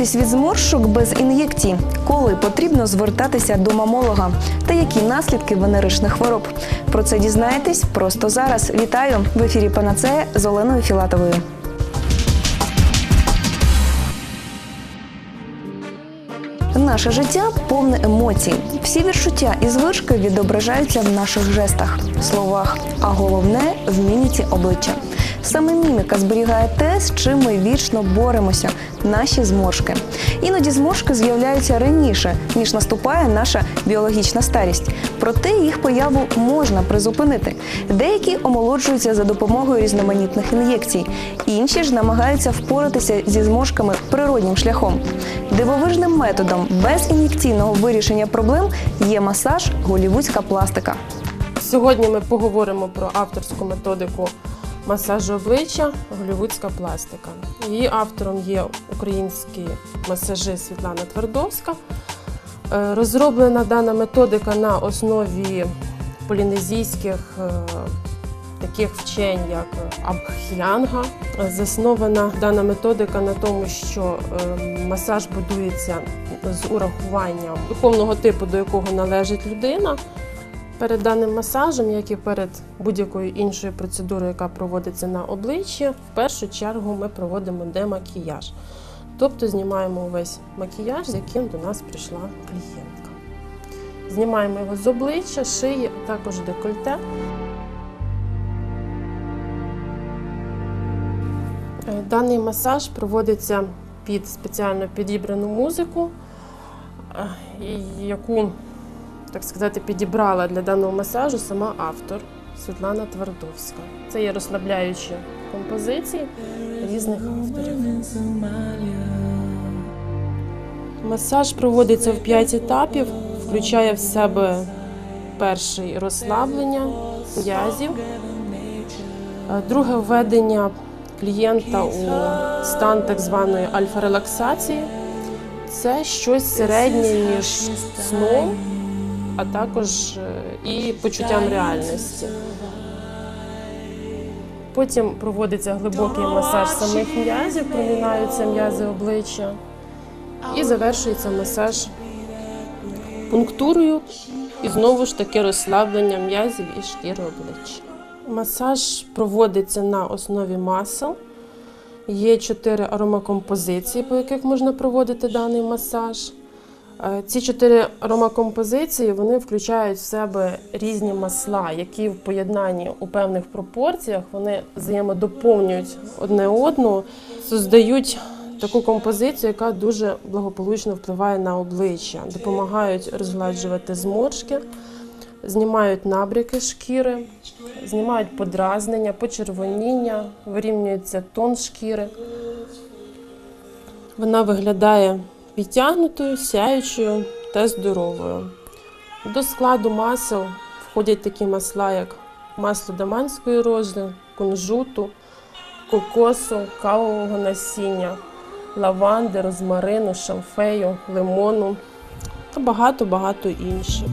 можна від зморшок без ін'єкцій? Коли потрібно звертатися до мамолога? Та які наслідки венеричних хвороб? Про це дізнаєтесь просто зараз. Вітаю в ефірі Панацея з Оленою Філатовою. Наше життя повне емоцій. Всі відчуття і звички відображаються в наших жестах, словах, а головне в міміці обличчя. Саме міміка зберігає те, з чим ми вічно боремося наші зморшки. Іноді зморшки з'являються раніше, ніж наступає наша біологічна старість. Проте їх появу можна призупинити. Деякі омолоджуються за допомогою різноманітних ін'єкцій, інші ж намагаються впоратися зі зморшками природнім шляхом. Дивовижним методом без ін'єкційного вирішення проблем є масаж голівудська пластика. Сьогодні ми поговоримо про авторську методику масажу обличчя голівудська пластика. Її автором є український масажист Світлана Твардовська. Е, Розроблена дана методика на основі полінезійських е, таких вчень, як Абх'янга. Заснована дана методика на тому, що е, масаж будується з урахуванням духовного типу, до якого належить людина. Перед даним масажем, як і перед будь-якою іншою процедурою, яка проводиться на обличчі, в першу чергу ми проводимо демакіяж. Тобто знімаємо увесь макіяж, з яким до нас прийшла клієнтка. Знімаємо його з обличчя, шиї, а також декольте. Е, Даний масаж проводиться під спеціально підібрану музику, е, яку так сказати, підібрала для даного масажу сама автор Світлана Твардовська. Це є розслабляючі композиції різних авторів. Масаж проводиться в 5 етапів, включає в себе перший розслаблення м'язів, е, друге введення клієнта у стан так званої альфа-релаксації. Це щось середнє між сном а також е, і почуттям реальності. Потім проводиться глибокий масаж самих м'язів, промінаються м'язи обличчя і завершується масаж пунктурою і знову ж таки розслаблення м'язів і шкіри обличчя. Масаж проводиться на основі масел. Є чотири аромакомпозиції, по яких можна проводити даний масаж. Е, Ці чотири аромакомпозиції вони включають в себе різні масла, які в поєднанні у певних пропорціях вони взаємодоповнюють одне одного, создають таку композицію, яка дуже благополучно впливає на обличчя, допомагають розгладжувати зморшки, знімають набряки шкіри, знімають подразнення, почервоніння, вирівнюється тон шкіри. Вона виглядає підтягнутою, сяючою та здоровою. До складу масел входять такі масла, як масло даманської рози, кунжуту, кокосу, кавового насіння, лаванди, розмарину, шамфею, лимону та багато-багато інших.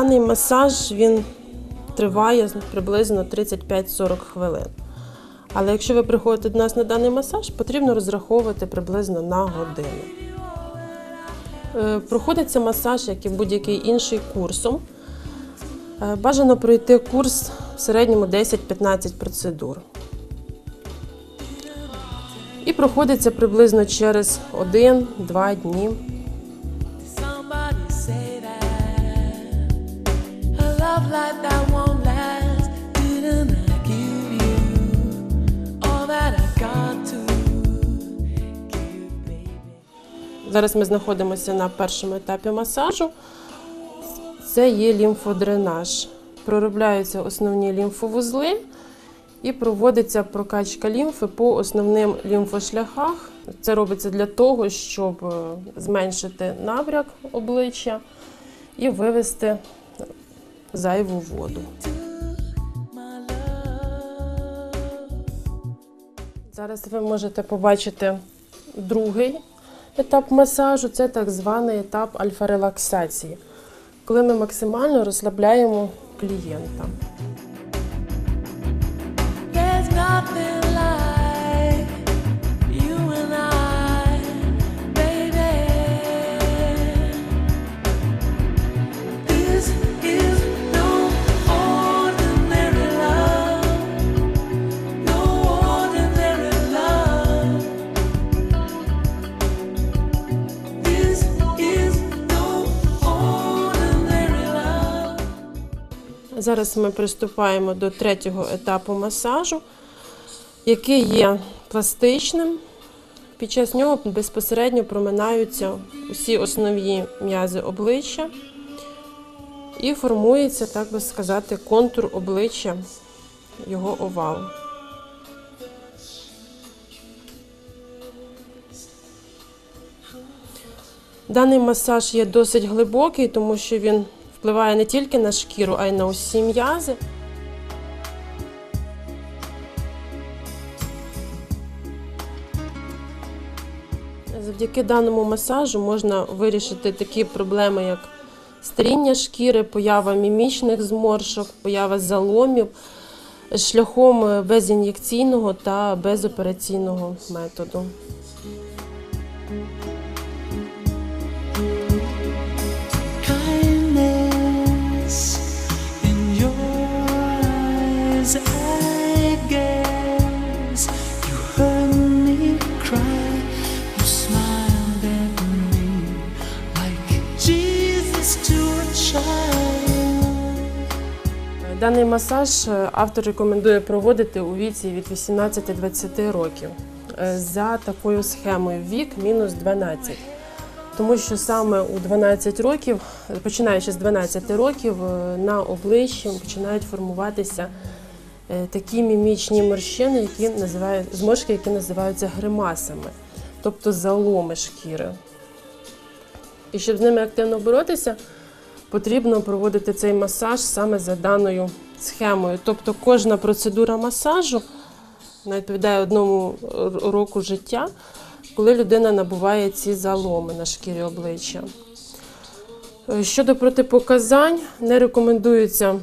Даний масаж він триває приблизно 35-40 хвилин. Але якщо ви приходите до нас на даний масаж, потрібно розраховувати приблизно на годину. Е, Проходиться масаж, як і будь-який інший курсом. Е, Бажано пройти курс в середньому 10-15 процедур. І проходиться приблизно через 1-2 дні. Зараз ми знаходимося на першому етапі масажу. Це є лімфодренаж. Проробляються основні лімфовузли і проводиться прокачка лімфи по основним лімфошляхах. Це робиться для того, щоб е, зменшити набряк обличчя і вивести зайву воду. Зараз ви можете побачити другий етап масажу це так званий етап альфа-релаксації, коли ми максимально розслабляємо клієнта. Зараз ми приступаємо до третього етапу масажу, який є пластичним. Під час нього безпосередньо проминаються усі основні м'язи обличчя і формується, так би сказати, контур обличчя, його овал. Даний масаж є досить глибокий, тому що він впливає не тільки на шкіру, а й на усі м'язи. Завдяки даному масажу можна вирішити такі проблеми, як старіння шкіри, поява мімічних зморшок, поява заломів шляхом е, безін'єкційного та безопераційного методу. Даний масаж е, автор рекомендує проводити у віці від 18-20 років е, за такою схемою вік мінус 12. Тому що саме у 12 років, починаючи з 12 років, е, на обличчі починають формуватися такі мімічні морщини, які називають зморшки, які називаються гримасами, тобто заломи шкіри. І щоб з ними активно боротися, потрібно проводити цей масаж саме за даною схемою. Тобто кожна процедура масажу відповідає одному року життя, коли людина набуває ці заломи на шкірі обличчя. Е, Щодо протипоказань, не рекомендується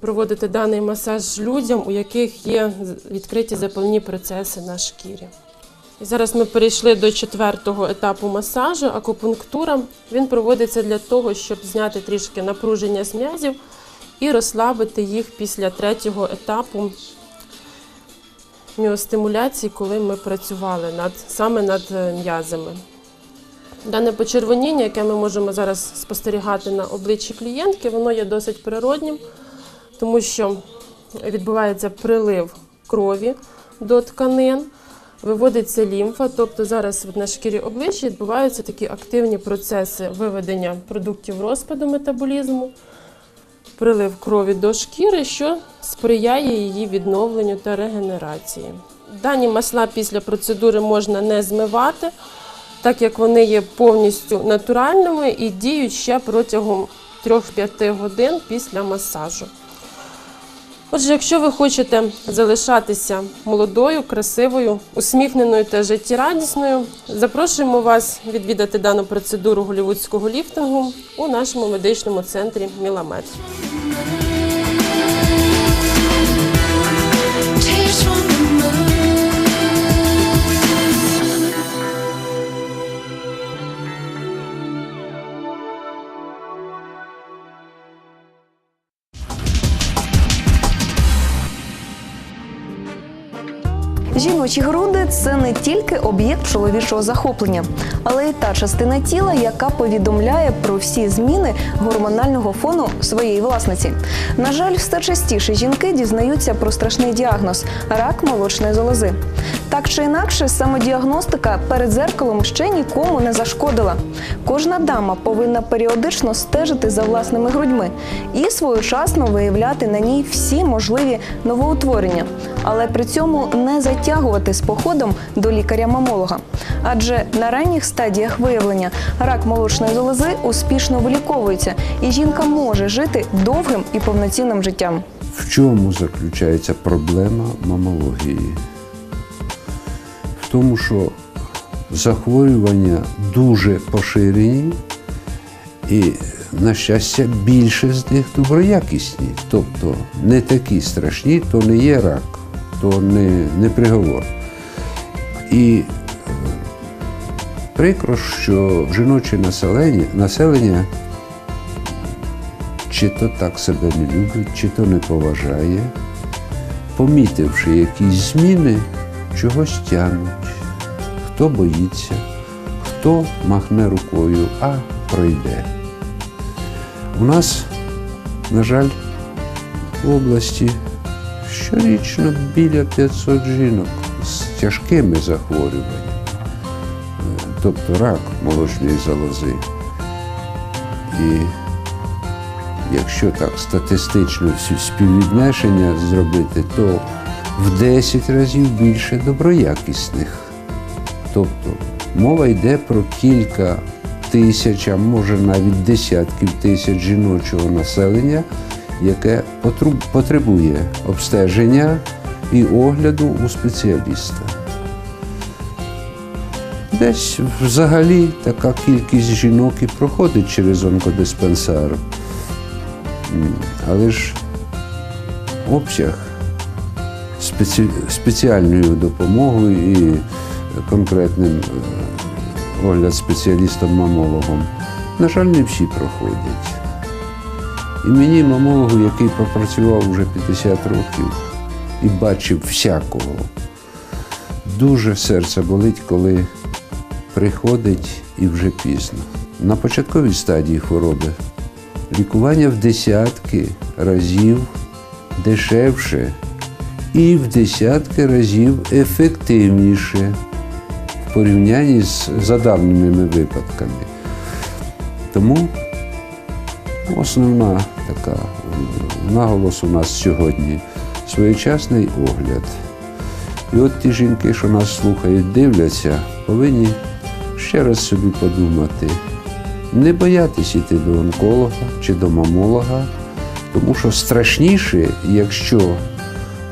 проводити даний масаж людям, у яких є відкриті запальні процеси на шкірі. І зараз ми перейшли до четвертого етапу масажу акупунктура. Він проводиться для того, щоб зняти трішки напруження з м'язів і розслабити їх після третього етапу міостимуляції, коли ми працювали над, саме над е, м'язами. Дане почервоніння, яке ми можемо зараз спостерігати на обличчі клієнтки, воно є досить природнім, тому що відбувається прилив крові до тканин, виводиться лімфа, тобто зараз на шкірі обличчя відбуваються такі активні процеси виведення продуктів розпаду метаболізму, прилив крові до шкіри, що сприяє її відновленню та регенерації. Дані масла після процедури можна не змивати, так як вони є повністю натуральними і діють ще протягом 3-5 годин після масажу. Отже, якщо ви хочете залишатися молодою, красивою, усміхненою та життєрадісною, запрошуємо вас відвідати дану процедуру голівудського ліфтингу у нашому медичному центрі Міламед. Жіночі груди це не тільки об'єкт чоловічого захоплення, але й та частина тіла, яка повідомляє про всі зміни гормонального фону своєї власниці. На жаль, все частіше жінки дізнаються про страшний діагноз рак молочної залози. Так чи інакше, самодіагностика перед зеркалом ще нікому не зашкодила. Кожна дама повинна періодично стежити за власними грудьми і своєчасно виявляти на ній всі можливі новоутворення, але при цьому не затягувати з походом до лікаря-мамолога. Адже на ранніх стадіях виявлення рак молочної залози успішно виліковується, і жінка може жити довгим і повноцінним життям. В чому заключається проблема мамології? Тому, що захворювання дуже поширені, і, на щастя, більше з них доброякісні. Тобто не такі страшні, то не є рак, то не, не приговор. І е, прикро, що жіноче населення, населення чи то так себе не любить, чи то не поважає, помітивши якісь зміни, чогось тягнуть. Хто боїться, хто махне рукою, а пройде. У нас, на жаль, в області щорічно біля 500 жінок з тяжкими захворюваннями, тобто рак молочної залози. І якщо так статистично всі співвідношення зробити, то в 10 разів більше доброякісних. Тобто мова йде про кілька тисяч, а може навіть десятків тисяч жіночого населення, яке потребує обстеження і огляду у спеціаліста. Десь взагалі така кількість жінок і проходить через онкодиспансер. Але ж обсяг спеці... спеціальною допомогою і конкретним е, огляд спеціалістом-мамологом, на жаль, не всі проходять. І мені, мамологу, який пропрацював вже 50 років і бачив всякого, дуже серце болить, коли приходить і вже пізно. На початковій стадії хвороби лікування в десятки разів дешевше і в десятки разів ефективніше в порівнянні з задавненими випадками. Тому основна така наголос у нас сьогодні своєчасний огляд. І от ті жінки, що нас слухають, дивляться, повинні ще раз собі подумати, не боятись іти до онколога чи до мамолога, тому що страшніше, якщо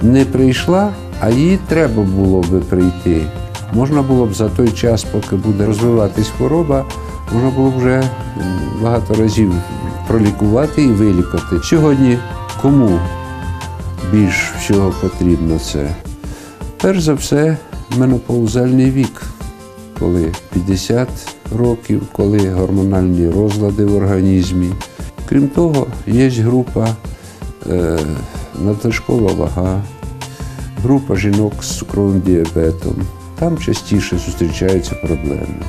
не прийшла, а їй треба було би прийти. Можна було б за той час, поки буде розвиватись хвороба, можна було б вже багато разів пролікувати і вилікувати. Сьогодні кому більш всього потрібно це? Перш за все, менопаузальний вік, коли 50 років, коли гормональні розлади в організмі. Крім того, є група е, надлишкова вага, група жінок з цукровим діабетом. Там частіше зустрічаються проблеми.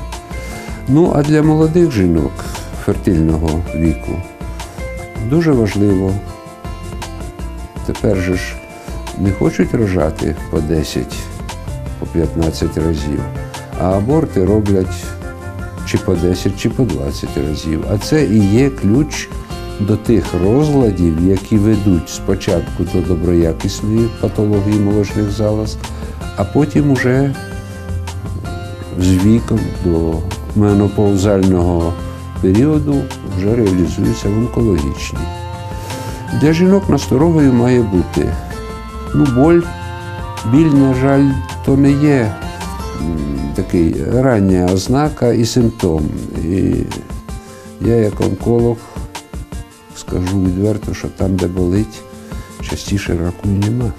Ну, а для молодих жінок фертильного віку дуже важливо. Тепер же ж не хочуть рожати по 10, по 15 разів, а аборти роблять чи по 10, чи по 20 разів. А це і є ключ до тих розладів, які ведуть спочатку до доброякісної патології молочних залоз, а потім уже з віком до менопаузального періоду вже реалізуються в онкологічній. Для жінок насторогою має бути ну, боль, біль, на жаль, то не є такий рання ознака і симптом. І я як онколог скажу відверто, що там, де болить, частіше раку і нема.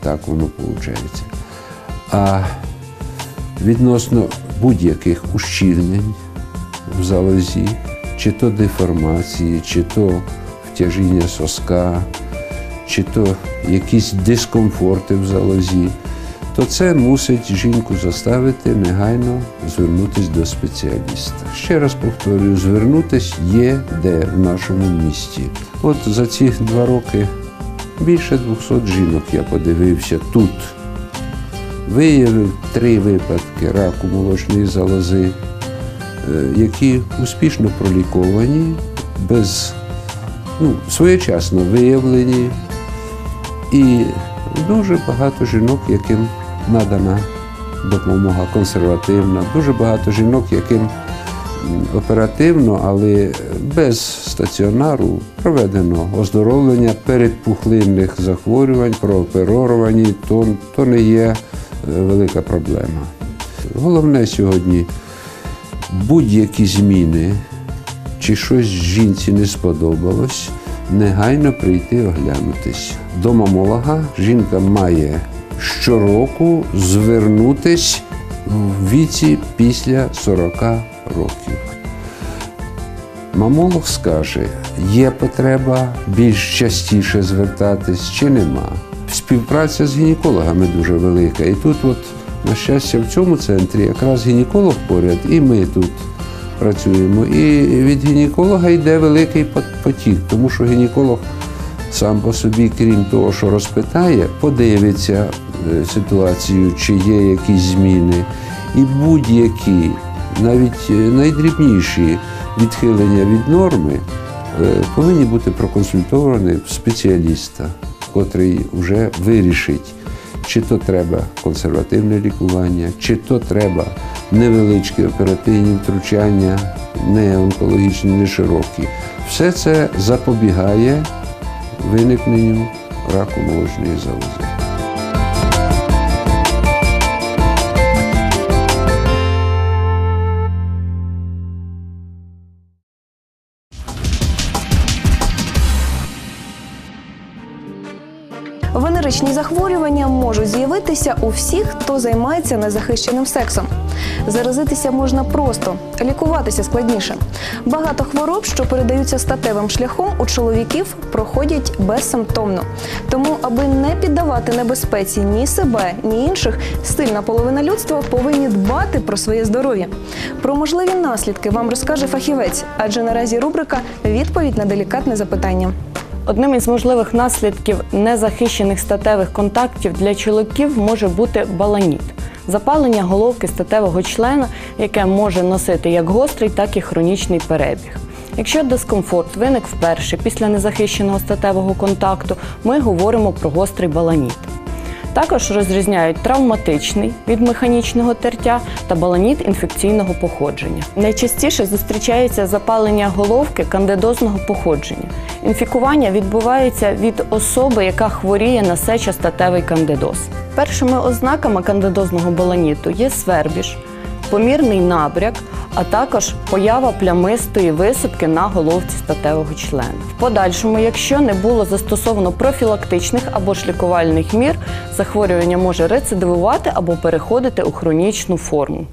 Так воно виходить. А відносно будь-яких ущільнень в залозі, чи то деформації, чи то втяжіння соска, чи то якісь дискомфорти в залозі, то це мусить жінку заставити негайно звернутися до спеціаліста. Ще раз повторюю, звернутися є де в нашому місті. От за ці два роки більше 200 жінок я подивився тут. Виявив три випадки раку молочної залози, е, які успішно проліковані, без ну, своєчасно виявлені. І дуже багато жінок, яким надана допомога консервативна, дуже багато жінок, яким оперативно, але без стаціонару проведено оздоровлення передпухлинних захворювань, прооперовані, то, то не є велика проблема. Головне сьогодні будь-які зміни, чи щось жінці не сподобалось, негайно прийти оглянутись. До мамолога жінка має щороку звернутись в віці після 40 років. Мамолог скаже, є потреба більш частіше звертатись чи нема. Співпраця з гінекологами дуже велика. І тут, от, на щастя, в цьому центрі якраз гінеколог поряд, і ми тут працюємо. І від гінеколога йде великий потік, тому що гінеколог сам по собі, крім того, що розпитає, подивиться е, ситуацію, чи є якісь зміни. І будь-які, навіть е, найдрібніші відхилення від норми е, повинні бути проконсультовані в спеціаліста, котрий вже вирішить, чи то треба консервативне лікування, чи то треба невеличкі оперативні втручання, не онкологічні, не широкі. Все це запобігає виникненню раку молочної залози. Венеричні захворювання можуть з'явитися у всіх, хто займається незахищеним сексом. Заразитися можна просто, лікуватися складніше. Багато хвороб, що передаються статевим шляхом, у чоловіків проходять безсимптомно. Тому, аби не піддавати небезпеці ні себе, ні інших, сильна половина людства повинні дбати про своє здоров'я. Про можливі наслідки вам розкаже фахівець, адже наразі рубрика Відповідь на делікатне запитання. Одним із можливих наслідків незахищених статевих контактів для чоловіків може бути баланіт запалення головки статевого члена, яке може носити як гострий, так і хронічний перебіг. Якщо дискомфорт виник вперше після незахищеного статевого контакту, ми говоримо про гострий баланіт. Також розрізняють травматичний від механічного тертя та баланіт інфекційного походження. Найчастіше зустрічається запалення головки кандидозного походження. Інфікування відбувається від особи, яка хворіє на сечостатевий кандидоз. Першими ознаками кандидозного баланіту є свербіж, помірний набряк, а також поява плямистої висипки на головці статевого члена. В подальшому, якщо не було застосовано профілактичних або ж лікувальних мір, захворювання може рецидивувати або переходити у хронічну форму.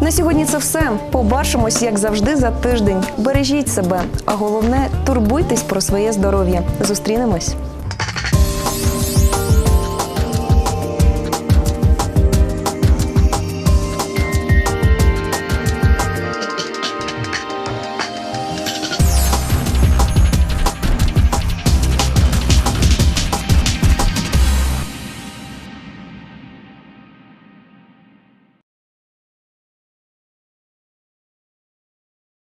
На сьогодні це все. Побачимось, як завжди, за тиждень. Бережіть себе, а головне турбуйтесь про своє здоров'я. Зустрінемось.